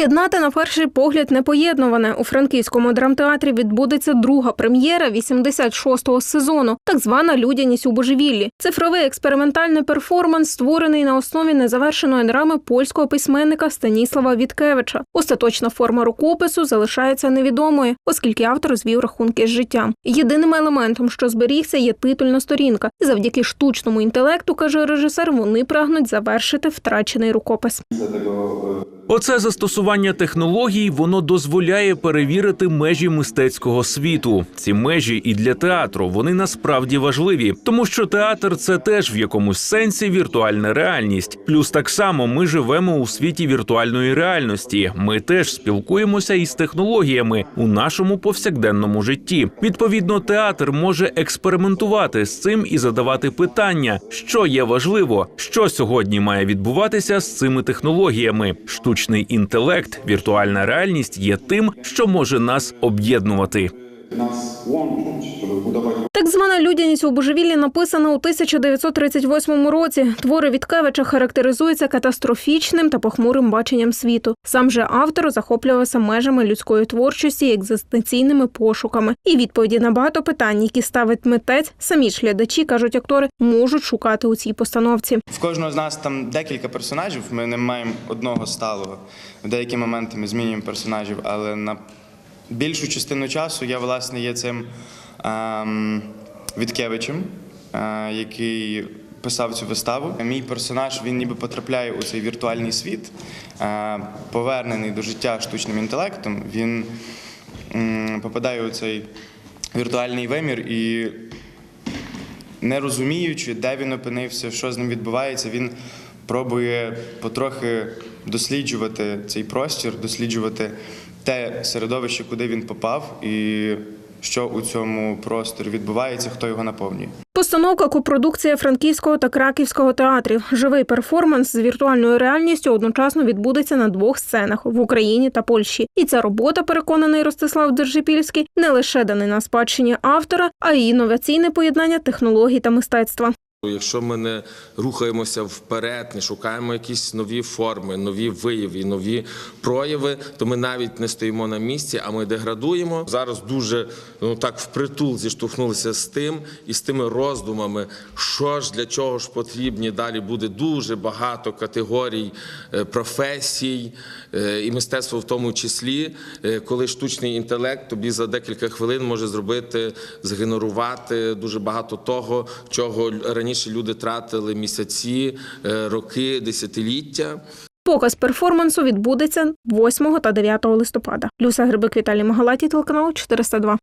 Поєднати на перший погляд непоєднуване. У франківському драмтеатрі відбудеться друга прем'єра 86-го сезону, так звана людяність у божевіллі. Цифровий експериментальний перформанс, створений на основі незавершеної драми польського письменника Станіслава Віткевича. Остаточна форма рукопису залишається невідомою, оскільки автор звів рахунки з життям. Єдиним елементом, що зберігся, є титульна сторінка. Завдяки штучному інтелекту, каже режисер, вони прагнуть завершити втрачений рукопис. Оце застосування технологій воно дозволяє перевірити межі мистецького світу. Ці межі і для театру вони насправді важливі, тому що театр це теж в якомусь сенсі віртуальна реальність. Плюс так само ми живемо у світі віртуальної реальності. Ми теж спілкуємося із технологіями у нашому повсякденному житті. Відповідно, театр може експериментувати з цим і задавати питання, що є важливо, що сьогодні має відбуватися з цими технологіями. Штучний інтелект, віртуальна реальність є тим, що може нас об'єднувати. Нас budować Так звана людяність у божевіллі написана у 1938 році. Твори Віткевича характеризуються катастрофічним та похмурим баченням світу. Сам же автор захоплювався межами людської творчості екзистенційними пошуками. І відповіді на багато питань, які ставить митець, самі ж глядачі кажуть актори, можуть шукати у цій постановці. В кожного з нас там декілька персонажів. Ми не маємо одного сталого. В деякі моменти ми змінюємо персонажів, але на більшу частину часу я власне є цим ем, Віткевичем, е, який писав цю виставу. Мій персонаж він ніби потрапляє у цей віртуальний світ, е, повернений до життя штучним інтелектом. Він попадає у цей віртуальний вимір і не розуміючи, де він опинився, що з ним відбувається, він пробує потрохи досліджувати цей простір, досліджувати те середовище, куди він попав, і що у цьому просторі відбувається, хто його наповнює. Постановка копродукція франківського та краківського театрів. Живий перформанс з віртуальною реальністю одночасно відбудеться на двох сценах в Україні та Польщі. І ця робота, переконаний Ростислав Держипільський, не лише данина спадщині автора, а й інноваційне поєднання технологій та мистецтва. Якщо ми не рухаємося вперед, не шукаємо якісь нові форми, нові вияви, нові прояви, то ми навіть не стоїмо на місці, а ми деградуємо. Зараз дуже ну так впритул зіштовхнулися з тим і з тими роздумами, що ж для чого ж потрібні. Далі буде дуже багато категорій е, професій е, і мистецтво в тому числі, е, коли штучний інтелект тобі за декілька хвилин може зробити, згенерувати дуже багато того, чого раніше люди тратили місяці, е, роки, десятиліття. Показ перформансу відбудеться 8 та 9 листопада. Люся Грибик Віталій Магалаті, телеканал 402.